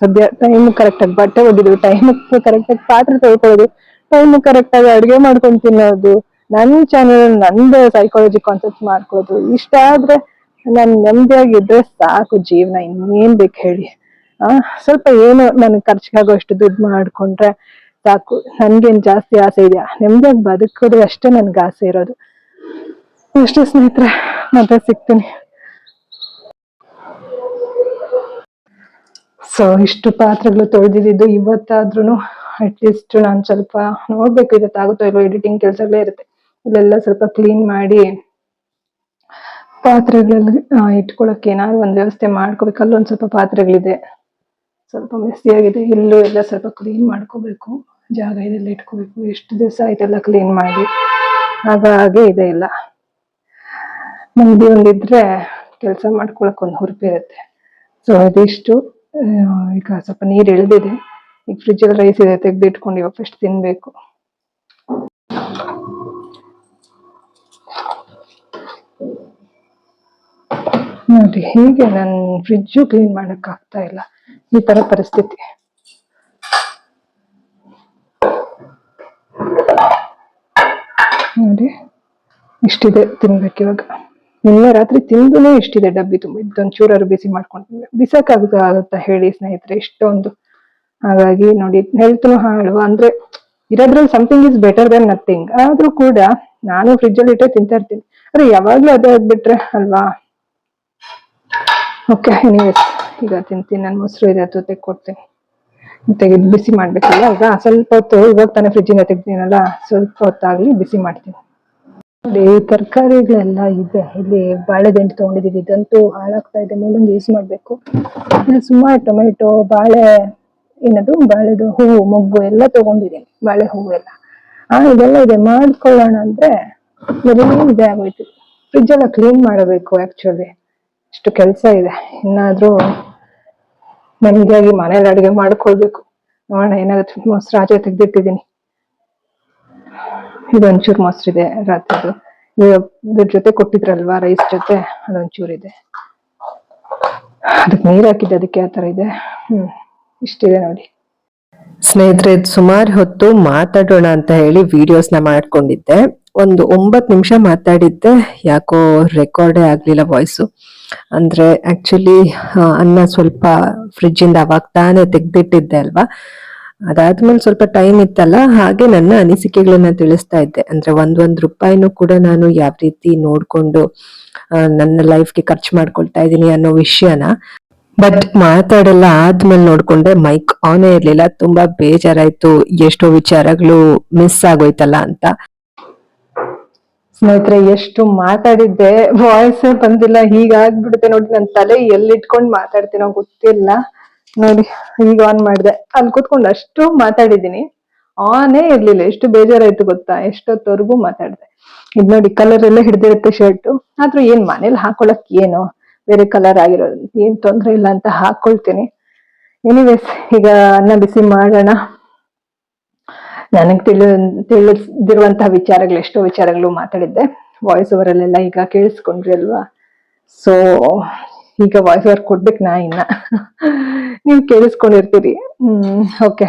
Speaker 1: ಸದ್ಯ ಟೈಮ್ ಕರೆಕ್ಟಾಗಿ ಬಟ್ಟೆ ಒಗಿದು ಟೈಮ್ ಕರೆಕ್ಟಾಗಿ ಪಾತ್ರೆ ತೊಳ್ಕೊಳ್ಳೋದು ಟೈಮ್ ಕರೆಕ್ಟಾಗಿ ಅಡುಗೆ ಮಾಡ್ಕೊಂಡು ತಿನ್ನೋದು ನನ್ನ ಚಾನಲ್ ನಂದು ಸೈಕಾಲಜಿ ಕಾನ್ಸೆಪ್ಟ್ ಮಾಡ್ಕೊಳ್ಳೋದು, ಇಷ್ಟ ಆದ್ರೆ ನಾನು ನೆಮ್ಮದಿಯಾಗಿದ್ರೆ ಸಾಕು ಜೀವನ, ಇನ್ನೇನ್ ಬೇಕು ಹೇಳಿ. ಆ, ಸ್ವಲ್ಪ ಏನು ನನಗೆ ಖರ್ಚಿಗಾಗೋ ಅಷ್ಟು ದುಡ್ಡು ಮಾಡ್ಕೊಂಡ್ರೆ ಸಾಕು. ನನ್ಗೇನ್ ಜಾಸ್ತಿ ಆಸೆ ಇದೆಯಾ? ನೆಮ್ಮದಿಯಾಗಿ ಬದುಕೋದು ಅಷ್ಟೇ ನನ್ಗೆ ಆಸೆ ಇರೋದು. ಅಷ್ಟೇ ಸ್ನೇಹಿತರೆ, ಮತ್ತೆ ಸಿಗ್ತೀನಿ. ಸೊ ಇಷ್ಟು ಪಾತ್ರೆಗಳು ತೊಳೆದಿದ್ದು ಇವತ್ತಾದ್ರೂ ಅಟ್ಲೀಸ್ಟ್ ನಾನು ಸ್ವಲ್ಪ ನೋಡ್ಬೇಕು ಇವತ್ತಾಗುತ್ತೋ ಇಲ್ಲೋ ಎಡಿಟಿಂಗ್ ಕೆಲಸಗಳೇ ಇರುತ್ತೆ. ಇಲ್ಲೆಲ್ಲ ಸ್ವಲ್ಪ ಕ್ಲೀನ್ ಮಾಡಿ ಪಾತ್ರೆಗಳಲ್ಲಿ ಇಟ್ಕೊಳಕ್ಕೆ ಏನಾದ್ರು ಒಂದು ವ್ಯವಸ್ಥೆ ಮಾಡ್ಕೋಬೇಕು. ಅಲ್ಲೊಂದು ಸ್ವಲ್ಪ ಪಾತ್ರೆಗಳಿದೆ. ಸ್ವಲ್ಪ ಆಗಿದೆ. ಇಲ್ಲೂ ಎಲ್ಲ ಸ್ವಲ್ಪ ಕ್ಲೀನ್ ಮಾಡ್ಕೋಬೇಕು. ಜಾಗ ಇದೆಲ್ಲ ಇಟ್ಕೋಬೇಕು. ಎಷ್ಟು ದಿವಸ ಆಯ್ತೆಲ್ಲ ಕ್ಲೀನ್ ಮಾಡಿ. ಹಾಗಾಗಿ ಇದೆ ಇಲ್ಲ ನೆಮ್ಮದಿ ಒಂದಿದ್ರೆ ಕೆಲಸ ಮಾಡ್ಕೊಳಕ್ ಒಂದು ಹುರುಪಿರುತ್ತೆ ಸೊ ಇದಿಷ್ಟು. ಆ, ಈಗ ಸ್ವಲ್ಪ ನೀರು ಇಳಿದಿದೆ ಈಗ ಫ್ರಿಜ್ ಅಲ್ಲಿ ರೈಸ್ ಇದೆ, ತೆಗೆದಿಟ್ಕೊಂಡು ಇವಾಗ ಫಸ್ಟ್ ತಿನ್ಬೇಕು. ನೋಡಿ, ಹೀಗೆ ನಾನು ಫ್ರಿಜ್ಜು ಕ್ಲೀನ್ ಮಾಡಕ್ ಆಗ್ತಾ ಇಲ್ಲ. ಈ ತರ ಪರಿಸ್ಥಿತಿ. ನೋಡಿ, ಇಷ್ಟಿದೆ ತಿನ್ಬೇಕು ಇವಾಗ. ನಿನ್ನೆ ರಾತ್ರಿ ತಿಂದುನೇ ಇಷ್ಟಿದೆ ಡಬ್ಬಿ ತುಂಬ. ಇದೊಂದು ಚೂರಾರು ಬಿಸಿ ಮಾಡ್ಕೊಂಡು ಆಗುತ್ತಾ ಹೇಳಿ ಸ್ನೇಹಿತರೆ, ಇಷ್ಟೊಂದು. ಹಾಗಾಗಿ ನೋಡಿ ಹೆಲ್ತ್ನು ಹಾಳು. ಅಂದ್ರೆ ಇರೋದ್ರಲ್ಲಿ something is better than nothing ಆದ್ರೂ ಕೂಡ ನಾನು ಫ್ರಿಜ್ ಅಲ್ಲಿ ಇಟ್ಟೆ ತಿಂತಾ ಇರ್ತೀನಿ. ಆದ್ರೆ ಯಾವಾಗ್ಲೂ ಅದೇ ಆಗ್ಬಿಟ್ರೆ ಅಲ್ವಾ? ಓಕೆ ಎನಿವೇಸ್ ಈಗ ತಿಂತೀನಿ. ನಾನು ಮೊಸರು ಇದೆ, ಅದು ತೆಕ್ಕೊಡ್ತೀನಿ. ತೆಗೆದು ಬಿಸಿ ಮಾಡ್ಬೇಕಲ್ಲ ಈಗ ಸ್ವಲ್ಪ ಹೊತ್ತು ಇವಾಗ ತಾನೇ ಫ್ರಿಜ್ಜಿಂದ ತೆಗ್ದಿನಲ್ಲ ಸ್ವಲ್ಪ ಹೊತ್ತಾಗ್ಲಿ ಬಿಸಿ ಮಾಡ್ತೀನಿ. ನೋಡಿ, ತರಕಾರಿಗಳೆಲ್ಲ ಇದೆ. ಇಲ್ಲಿ ಬಾಳೆದಂಟು ತಗೊಂಡಿದ್ದೀವಿ. ಇದಂತೂ ಹಾಳಾಗ್ತಾ ಇದೆ. ಮೂಲಂಗಿ ಯೂಸ್ ಮಾಡ್ಬೇಕು. ಇಲ್ಲಿ ಸುಮಾರು ಟೊಮೆಟೊ, ಬಾಳೆ, ಏನದು? ಬಾಳೆದು ಹೂವು, ಮೊಗ್ಗು ಎಲ್ಲ ತಗೊಂಡಿದ್ದೀನಿ. ಬಾಳೆ ಹೂವು ಎಲ್ಲ. ಆ, ಇದೆಲ್ಲ ಇದೆ. ಮಾಡ್ಕೊಳ್ಳೋಣ ಅಂದ್ರೆ ಬರೀ ಇದೆ ಆಗೋಯ್ತು. ಫ್ರಿಜ್ ಎಲ್ಲ ಕ್ಲೀನ್ ಮಾಡಬೇಕು ಆಕ್ಚುಲಿ ಇಷ್ಟು ಕೆಲಸ ಇದೆ. ಇನ್ನಾದ್ರೂ ನೆಮ್ಮದಿಯಾಗಿ ಮನೇಲಿ ಅಡುಗೆ ಮಾಡ್ಕೊಳ್ಬೇಕು. ನೋಡೋಣ, ಏನಾಗುತ್ತೆ. ಮೊಸರು ಆಚೆ ತೆಗ್ದಿಟ್ಟಿದ್ದೀನಿ. ಇದೊಂಚೂರು ಇದೆ ರಾತ್ರಿದು. ಇದು- ಇದ್ರ ಜೊತೆ ಕೊಟ್ಟಿದ್ರಲ್ವಾ ರೈಸ್ ಜೊತೆ? ಅದೊಂಚೂರು ಇದೆ. ಅದಕ್ಕೆ ನೀರು ಹಾಕಿದ್ದೆ, ಅದಕ್ಕೆ ಆ ಥರ ಇದೆ. ಹ್ಮ್, ಇಷ್ಟಿದೆ ನೋಡಿ.
Speaker 2: ಸ್ನೇಹಿತರೆ ಸುಮಾರು ಹೊತ್ತು ಮಾತಾಡೋಣ ಅಂತ ಹೇಳಿ ವಿಡಿಯೋಸ್ನ ಮಾಡ್ಕೊಂಡಿದ್ದೆ. ಒಂದು ಒಂಬತ್ತು ನಿಮಿಷ ಮಾತಾಡಿದ್ದೆ. ಯಾಕೋ ರೆಕಾರ್ಡೇ ಆಗಲಿಲ್ಲ ವಾಯ್ಸು ಅಂದ್ರೆ ಆಕ್ಚುಲಿ ಅನ್ನ ಸ್ವಲ್ಪ ಫ್ರಿಜ್ ಇಂದ ಅವಾಗ ತಾನೇ ತೆಗ್ದಿಟ್ಟಿದ್ದೆ ಅಲ್ವಾ? ಅದಾದ್ಮೇಲೆ ಸ್ವಲ್ಪ ಟೈಮ್ ಇತ್ತಲ್ಲ, ಹಾಗೆ ನನ್ನ ಅನಿಸಿಕೆಗಳನ್ನ ತಿಳಿಸ್ತಾ ಇದ್ದೆ. ಅಂದ್ರೆ ಒಂದ್ ಒಂದ್ ರೂಪಾಯಿನೂ ಕೂಡ ನಾನು ಯಾವ ರೀತಿ ನೋಡ್ಕೊಂಡು ನನ್ನ ಲೈಫ್ಗೆ ಖರ್ಚು ಮಾಡ್ಕೊಳ್ತಾ ಇದ್ದೀನಿ ಅನ್ನೋ ವಿಷಯನ. ಬಟ್ ಮಾತಾಡೆಲ್ಲ, ಆದ್ಮೇಲೆ ನೋಡ್ಕೊಂಡೆ ಮೈಕ್ ಆನೇ ಇರ್ಲಿಲ್ಲ. ತುಂಬಾ ಬೇಜಾರಾಯ್ತು. ಎಷ್ಟೋ ವಿಚಾರಗಳು ಮಿಸ್ ಆಗೋಯ್ತಲ್ಲ ಅಂತ.
Speaker 1: ಸ್ನೇಹಿತರೆ, ಎಷ್ಟು ಮಾತಾಡಿದ್ದೆ ವಾಯ್ಸ್ ಬಂದಿಲ್ಲ ಹೀಗಾಗ್ಬಿಡುತ್ತೆ ನೋಡಿ ನನ್ನ ತಲೆ ಎಲ್ಲಿಟ್ಕೊಂಡು ಮಾತಾಡ್ತೀನೋ ಗೊತ್ತಿಲ್ಲ. ನೋಡಿ, ಈಗ ಆನ್ ಮಾಡಿದೆ. ಅಲ್ಲಿ ಕುತ್ಕೊಂಡು ಅಷ್ಟು ಮಾತಾಡಿದ್ದೀನಿ. ಆನೇ ಇರ್ಲಿಲ್ಲ. ಎಷ್ಟು ಬೇಜಾರಾಯ್ತು ಗೊತ್ತಾ? ಎಷ್ಟೊತ್ತವರೆಗೂ ಮಾತಾಡಿದೆ. ಇದ್ ನೋಡಿ ಕಲರ್ ಎಲ್ಲ ಹಿಡ್ದಿರುತ್ತೆ ಶರ್ಟ್ ಆದ್ರೂ ಏನ್ ಮನೇಲಿ ಹಾಕೊಳಕ್ ಏನು? ಬೇರೆ ಕಲರ್ ಆಗಿರೋದು ಏನ್ ತೊಂದ್ರೆ ಇಲ್ಲ ಅಂತ ಹಾಕೊಳ್ತೀನಿ. ಎನಿವೇಸ್ ಈಗ ಅನ್ನ ಬಿಸಿ ಮಾಡೋಣ. ನನಗ್ ತಿಳಿ ತಿಳಿದಿರುವಂತಹ ವಿಚಾರಗಳು, ಎಷ್ಟೋ ವಿಚಾರಗಳು ಮಾತಾಡಿದ್ದೆ. ವಾಯ್ಸ್ ಓವರ್ ಅಲ್ಲೆಲ್ಲ ಈಗ ಕೇಳಿಸ್ಕೊಂಡ್ರಿ ಅಲ್ವಾ? ಸೊ ಈಗ ವಾಯ್ಸ್ ಓವರ್ ಕೊಡ್ಬೇಕು ನಾ ಇನ್ನ. ನೀವು ಕೇಳಿಸ್ಕೊಂಡಿರ್ತೀರಿ. ಹ್ಮ್ ಓಕೆ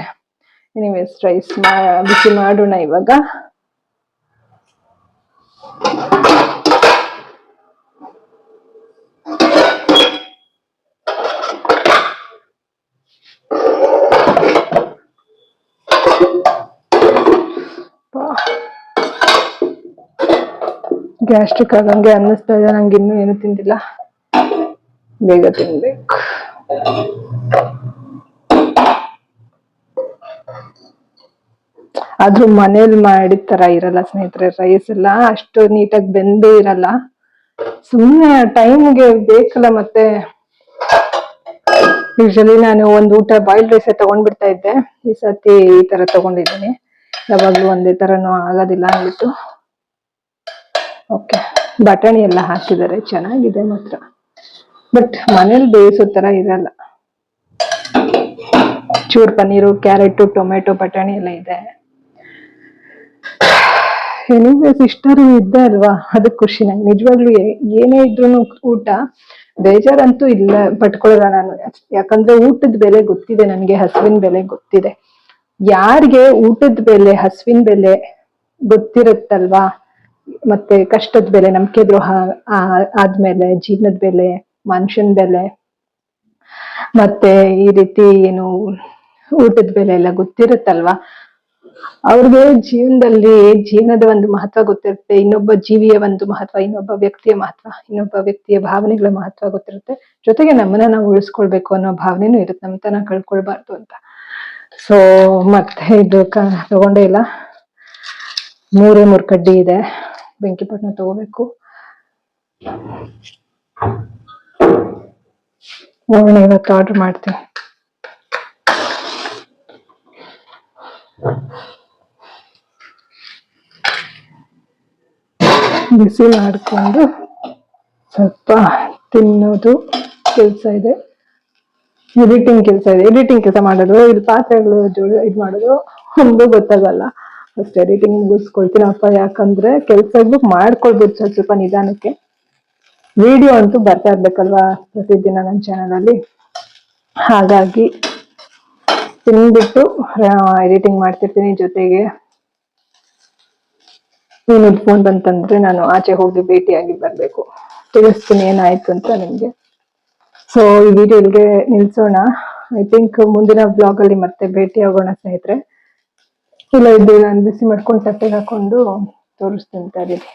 Speaker 1: ಎನಿವೇಸ್ ರೈಸ್ ಬಿಸಿ ಮಾಡೋಣ ಇವಾಗ. ಗ್ಯಾಸ್ಟ್ರಿಕ್ ಆಗಂಗೆ ಅನ್ನಿಸ್ತಾ ಇದೆ, ನಂಗೆ ಇನ್ನೂ ಏನು ತಿಂದಿಲ್ಲ. ಬೇಗ ತಿನ್ಬೇಕು. ಆದ್ರೂ ಮನೇಲಿ ಮಾಡಿದ ತರ ಇರಲ್ಲ ಸ್ನೇಹಿತರೆ ರೈಸ್ ಎಲ್ಲ ಅಷ್ಟು ನೀಟಾಗಿ ಬೆಂದೇ ಇರಲ್ಲ. ಸುಮ್ಮನೆ ಟೈಮ್ಗೆ ಬೇಕಲ್ಲ ಮತ್ತೆ. ಯೂಶಲಿ ನಾನು ಒಂದು ಊಟ ಬಾಯ್ಲ್ಡ್ ರೈಸ್ ತಗೊಂಡ್ಬಿಡ್ತಾ ಇದ್ದೆ. ಈ ಸತಿ ಈ ತರ ತಗೊಂಡಿದ್ದೀನಿ. ಯಾವಾಗ್ಲೂ ಒಂದೇ ತರನು ಆಗೋದಿಲ್ಲ ಅಂದ್ಬಿಟ್ಟು. ಓಕೆ ಬಟಾಣಿ ಎಲ್ಲ ಹಾಕಿದ್ದಾರೆ. ಚೆನ್ನಾಗಿದೆ ಮಾತ್ರ. ಬಟ್ ಮನೇಲಿ ಬೇಯಿಸೋ ತರ ಇರಲ್ಲ. ಚೂರ್ ಪನ್ನೀರು, ಕ್ಯಾರೆಟು ಟೊಮೆಟೊ ಬಟಾಣಿ ಎಲ್ಲ ಇದೆ. ಎನಿವೇಸ್ ಇಷ್ಟಾರು ಇದ್ದೆ ಅಲ್ವಾ? ಅದಕ್ಕೆ ಖುಷಿ ನಂಗೆ ನಿಜವಾಗ್ಲೂ ಏನೇ ಇದ್ರು ಊಟ ಬೇಜಾರಂತೂ ಇಲ್ಲ ಪಟ್ಕೊಳ್ಳಲ್ಲ ನಾನು. ಯಾಕಂದ್ರೆ ಊಟದ ಬೆಲೆ ಗೊತ್ತಿದೆ ನನಗೆ, ಹಸುವಿನ ಬೆಲೆ ಗೊತ್ತಿದೆ. ಯಾರಿಗೆ ಊಟದ ಬೆಲೆ, ಹಸುವಿನ ಬೆಲೆ ಗೊತ್ತಿರುತ್ತಲ್ವಾ? ಮತ್ತೆ ಕಷ್ಟದ ಬೆಲೆ, ನಂಬಿಕೆ ದ್ರೋಹ ಆದ್ಮೇಲೆ, ಜೀವನದ ಬೆಲೆ. ಮನುಷ್ಯನ ಬೆಲೆ. ಮತ್ತೆ ಈ ರೀತಿ ಏನು ಊಟದ ಬೆಲೆ ಎಲ್ಲ ಗೊತ್ತಿರುತ್ತಲ್ವಾ? ಅವ್ರಿಗೆ ಜೀವನದಲ್ಲಿ ಜೀವನದ ಒಂದು ಮಹತ್ವ ಗೊತ್ತಿರುತ್ತೆ, ಇನ್ನೊಬ್ಬ ಜೀವಿಯ ಒಂದು ಮಹತ್ವ, ಇನ್ನೊಬ್ಬ ವ್ಯಕ್ತಿಯ ಮಹತ್ವ, ಇನ್ನೊಬ್ಬ ವ್ಯಕ್ತಿಯ ಭಾವನೆಗಳ ಮಹತ್ವ ಗೊತ್ತಿರುತ್ತೆ. ಜೊತೆಗೆ ನಮ್ಮನ್ನ ನಾವು ಉಳಿಸ್ಕೊಳ್ಬೇಕು ಅನ್ನೋ ಭಾವನೆನೂ ಇರುತ್ತೆ ನಮ್ಮತನ ಕಳ್ಕೊಳ್ಬಾರ್ದು ಅಂತ. ಸೊ ಮತ್ತೆ ಇದು ಕ, ತಗೊಂಡೇ ಇಲ್ಲ. ಮೂರೇ ಮೂರು ಕಡ್ಡಿ ಇದೆ. ಬೆಂಕಿ ಪಟ್ಟಣ ತಗೋಬೇಕು. ನೋಡೋಣ ಇವತ್ತು ಆರ್ಡರ್ ಮಾಡ್ತೀನಿ. ಬಿಸಿ ಮಾಡಿಕೊಂಡು ಸ್ವಲ್ಪ ತಿನ್ನೋದು ಕೆಲಸ ಇದೆ. ಎಡಿಟಿಂಗ್ ಕೆಲಸ ಇದೆ. ಎಡಿಟಿಂಗ್ ಕೆಲಸ ಮಾಡೋದು ಇಲ್ಲಿ ಪಾತ್ರೆಗಳು ಜೋಡಿ ಇದು ಮಾಡೋದು ಒಂದು ಗೊತ್ತಾಗಲ್ಲ. ಫಸ್ಟ್ ಎಡಿಟಿಂಗ್ ಮುಗಿಸ್ಕೊಳ್ತೀನಪ್ಪ ಯಾಕಂದ್ರೆ ಕೆಲಸ ಮಾಡ್ಕೊಳ್ಬೋದು ಸ್ವಲ್ಪ ಸ್ವಲ್ಪ ನಿಧಾನಕ್ಕೆ. ವಿಡಿಯೋ ಅಂತೂ ಬರ್ತಾ ಇರ್ಬೇಕಲ್ವಾ ಪ್ರತಿದಿನ ನನ್ನ ಚಾನಲಲ್ಲಿ ಹಾಗಾಗಿ ತಿಂದ್ಬಿಟ್ಟು ಎಡಿಟಿಂಗ್ ಮಾಡ್ತಿರ್ತೀನಿ ಜೊತೆಗೆ. ನೀನು ಫೋನ್ ಬಂತಂದ್ರೆ ನಾನು ಆಚೆ ಹೋಗಿ ಭೇಟಿಯಾಗಿ ಬರಬೇಕು. ತಿಳಿಸ್ತೀನಿ ಏನಾಯ್ತು ಅಂತ ನಿಮ್ಗೆ. ಸೊ ಈ ವಿಡಿಯೋ ಇಲ್ಲಿಗೆ ನಿಲ್ಸೋಣ. ಐ ಥಿಂಕ್ ಮುಂದಿನ ಬ್ಲಾಗ್ ಅಲ್ಲಿ ಮತ್ತೆ ಭೇಟಿ ಆಗೋಣ ಸ್ನೇಹಿತರೆ. ಇಲ್ಲ ಇದು ನಾನು ಬಿಸಿ ಮಾಡ್ಕೊಂಡು ತಟ್ಟೆಗೆ ಹಾಕೊಂಡು ತೋರಿಸ್ತೀನಿ ತಡೀರಿ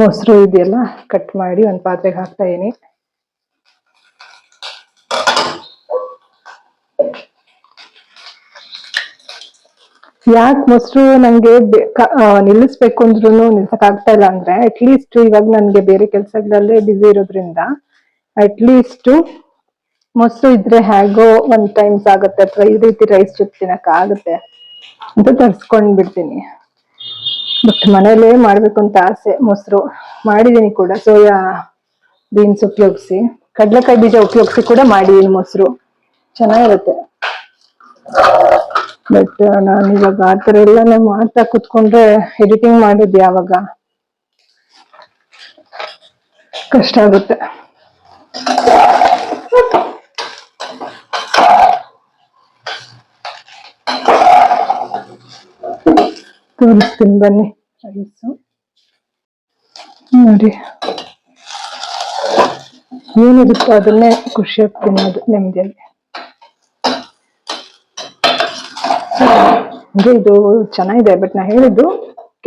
Speaker 1: ಮೊಸರು ಇದೆಯಲ್ಲ ಕಟ್ ಮಾಡಿ ಒಂದು ಪಾತ್ರೆಗೆ ಹಾಕ್ತಾ ಇದೀನಿ. ಯಾಕೆ ಮೊಸರು ನನಗೆ ನಿಲ್ಲಿಸ್ಬೇಕು ಅಂದ್ರೂ ನಿಲ್ಸಕ್ ಆಗ್ತಾ ಇಲ್ಲ ಅಂದ್ರೆ ಅಟ್ಲೀಸ್ಟ್ ಇವಾಗ ನನಗೆ ಬೇರೆ ಕೆಲಸಗಳಲ್ಲೇ ಬಿಸಿ ಇರೋದ್ರಿಂದ ಅಟ್ಲೀಸ್ಟ್ ಮೊಸರು ಇದ್ರೆ ಹೇಗೋ ಒಂದ್ ಟೈಮ್ಸ್ ಆಗುತ್ತೆ, ಅಥವಾ ಈ ರೀತಿ ರೈಸ್ ಜೊತೆ ತಿನ್ನಕ್ ಆಗುತ್ತೆ ಅಂತ ತರ್ಸ್ಕೊಂಡ್ ಬಿಡ್ತೀನಿ ಬಟ್ ಮನೇಲೇ ಮಾಡ್ಬೇಕು ಅಂತ ಆಸೆ, ಮೊಸರು. ಮಾಡಿದೀನಿ ಕೂಡ, ಸೋಯಾ ಬೀನ್ಸ್ ಉಪಯೋಗಿಸಿ. ಕಡ್ಲೆಕಾಯಿ ಬೀಜ ಉಪಯೋಗಿಸಿ ಕೂಡ ಮಾಡಿದೀನಿ ಮೊಸರು. ಚೆನ್ನಾಗಿರುತ್ತೆ. ಬಟ್ ನಾನು ಇವಾಗ ಆ ಥರ ಎಲ್ಲಾನೇ ಮಾಡ್ತಾ ಕುತ್ಕೊಂಡ್ರೆ ಎಡಿಟಿಂಗ್ ಮಾಡೋದು ಯಾವಾಗ? ಕಷ್ಟ ಆಗುತ್ತೆ. ತೋರಿಸ್ತೀನಿ ಬನ್ನಿ. ರೈಸು ನೋಡಿ. ಏನಿರುತ್ತೋ ಅದನ್ನೇ ಖುಷಿ ಆಗ್ತೀನಿ ಅದು ನೆಮ್ಮದಿಯಾಗಿ ಅಂದ್ರೆ ಇದು ಚೆನ್ನಾಗಿದೆ ಬಟ್ ನಾ ಹೇಳಿದ್ದು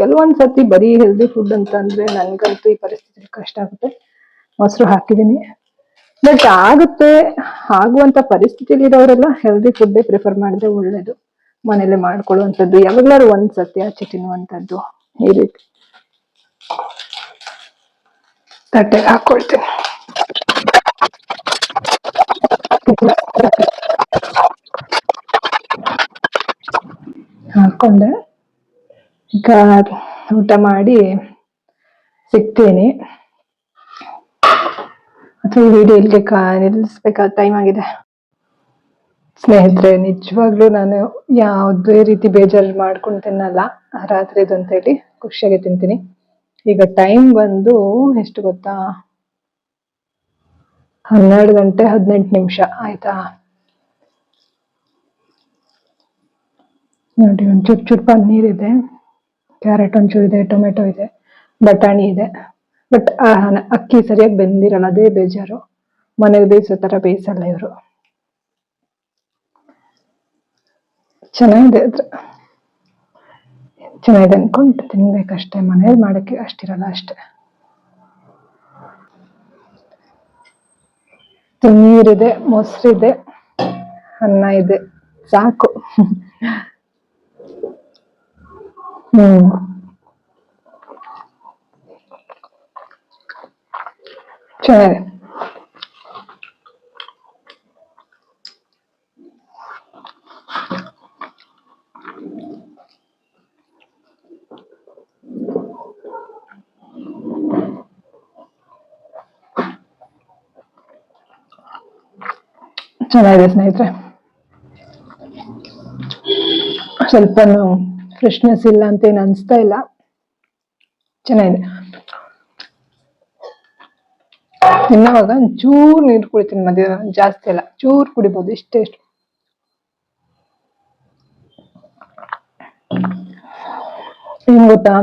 Speaker 1: ಕೆಲವೊಂದ್ ಸತಿ ಬರೀ ಹೆಲ್ದಿ ಫುಡ್ ಅಂತ ಅಂದ್ರೆ ನನ್ಗಂತೂ ಈ ಪರಿಸ್ಥಿತಿ ಕಷ್ಟ ಆಗುತ್ತೆ. ಮೊಸರು ಹಾಕಿದೀನಿ ಬಟ್ ಆಗುತ್ತೆ, ಆಗುವಂತ ಪರಿಸ್ಥಿತಿಲಿ ಇರೋರೆಲ್ಲ ಹೆಲ್ದಿ ಫುಡ್ ಪ್ರಿಫರ್ ಮಾಡಿದ್ರೆ ಒಳ್ಳೇದು. ಮನೇಲೆ ಮಾಡ್ಕೊಳ್ಳುವಂಥದ್ದು ಯಾವಾಗ್ಲಾರು ಒಂದ್ ಸತಿ ಆಚೆ ತಿನ್ನುವಂಥದ್ದು. ಈ ರೀತಿ. ತಟ್ಟೆಗೆ ಹಾಕೊಳ್ತೀನಿ. ಹಾಕೊಂಡೆ ಈಗ ಊಟ ಮಾಡಿ ಸಿಗ್ತೀನಿ. ಅಥವಾ ಈ ವಿಡಿಯೋ ಇಲ್ಲಿಗೆ ಕಾ ನಿಲ್ಲಿಸ್ಬೇಕಾದ ಟೈಮ್ ಆಗಿದೆ. ಸ್ನೇಹಿತರೆ, ನಿಜವಾಗ್ಲೂ ನಾನು ಯಾವುದೇ ರೀತಿ ಬೇಜಾರು ಮಾಡ್ಕೊಂಡು ತಿನ್ನಲ್ಲ. ರಾತ್ರಿದು ಅಂತ ಹೇಳಿ ಖುಷಿಯಾಗಿ ತಿಂತೀನಿ. ಈಗ ಟೈಮ್ ಬಂದು ಎಷ್ಟು ಗೊತ್ತಾ? ಹನ್ನೆರಡು ಗಂಟೆ ಹದಿನೆಂಟು ನಿಮಿಷ, ಆಯ್ತಾ? ನೋಡಿ, ಒಂದು ಚೂರು ಇದೆ. ಕ್ಯಾರೆಟ್ ಒಂಚೂರು ಇದೆ, ಟೊಮೆಟೊ ಇದೆ, ಬಟಾಣಿ ಇದೆ. ಬಟ್ ಅಕ್ಕಿ ಸರಿಯಾಗಿ ಬೆಂದಿರಲ್ಲ, ಅದೇ ಬೇಜಾರು. ಮನೆಗೆ ಬೇಯಿಸೋ ಥರ ಬೇಯಿಸಲ್ಲ ಇವರು. ಚೆನ್ನಾಗಿದೆ ಅದ್ರ ಚೆನ್ನಾಗಿದೆ ಅನ್ಕೊಂಡು ತಿನ್ಬೇಕಷ್ಟೇ ಮನೇಲಿ ಮಾಡಕ್ಕೆ ಅಷ್ಟಿರಲ್ಲ ಅಷ್ಟೇ. ನೀರಿದೆ ಮೊಸರಿದೆ, ಅನ್ನ ಇದೆ, ಸಾಕು. ಹ್ಮ್. ಚೆನ್ನಾಗಿದೆ. ಚೆನ್ನಾಗಿದೆ ಸ್ನೇಹಿತರೆ. ಸ್ವಲ್ಪ ಫ್ರೆಶ್ನೆಸ್ ಇಲ್ಲ ಅಂತ ಏನು ಅನಿಸ್ತಾ ಇಲ್ಲ. ಚೆನ್ನಾಗಿದೆ. ಇನ್ನವಾಗ ಚೂರು ನೀರು ಕುಡಿತೀನಿ ಮಧ್ಯ ಜಾಸ್ತಿ ಅಲ್ಲ, ಚೂರು ಕುಡಿಬೋದು, ಇಷ್ಟೇ, ಇಷ್ಟು. ಏನ್ ಗೊತ್ತಾ?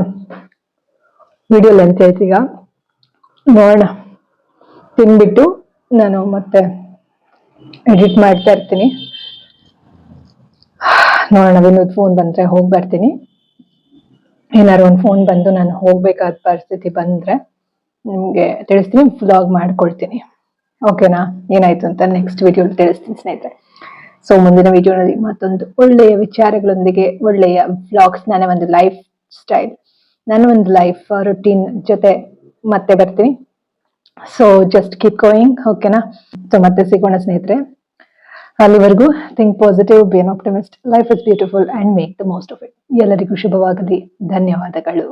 Speaker 1: ವಿಡಿಯೋ ಲೆಂತ್ ಆಯ್ತು ಈಗ ನೋಡೋಣ. ತಿನ್ಬಿಟ್ಟು ನಾನು ಮತ್ತೆ ಎಡಿಟ್ ಮಾಡ್ತಾ ಇರ್ತೀನಿ. ನೋಡೋಣ, ವಿನೋದ್ ಫೋನ್ ಬಂದ್ರೆ ಹೋಗಿ ಬರ್ತೀನಿ ಏನಾದ್ರು ಒಂದು ಫೋನ್ ಬಂದು ನಾನು ಹೋಗ್ಬೇಕಾದ ಪರಿಸ್ಥಿತಿ ಬಂದ್ರೆ ನಿಮ್ಗೆ ತಿಳಿಸ್ತೀನಿ ವ್ಲಾಗ್ ಮಾಡ್ಕೊಳ್ತೀನಿ ಓಕೆನಾ ಏನಾಯ್ತು ಅಂತ ನೆಕ್ಸ್ಟ್ ವಿಡಿಯೋ ತಿಳಿಸ್ತೀನಿ ಸ್ನೇಹಿತರೆ. ಸೊ ಮುಂದಿನ ವಿಡಿಯೋನಲ್ಲಿ ಮತ್ತೊಂದು ಒಳ್ಳೆಯ ವಿಚಾರಗಳೊಂದಿಗೆ, ಒಳ್ಳೆಯ ವ್ಲಾಗ್ಸ್ ನನ್ನ ಒಂದು ಲೈಫ್ ಸ್ಟೈಲ್ ನನ್ನ ಒಂದು ಲೈಫ್ ರುಟೀನ್ ಜೊತೆ ಮತ್ತೆ ಬರ್ತೀನಿ. ಸೊ ಜಸ್ಟ್ ಕೀಪ್ ಗೋಯಿಂಗ್ ಓಕೆನಾ ಸೊ ಮತ್ತೆ ಸಿಗೋಣ ಸ್ನೇಹಿತರೆ. ಅಲ್ಲಿವರೆಗೂ think positive be an optimist life is beautiful and make the most of it ಎಲ್ಲರಿಗೂ ಶುಭವಾಗಲಿ ಧನ್ಯವಾದಗಳು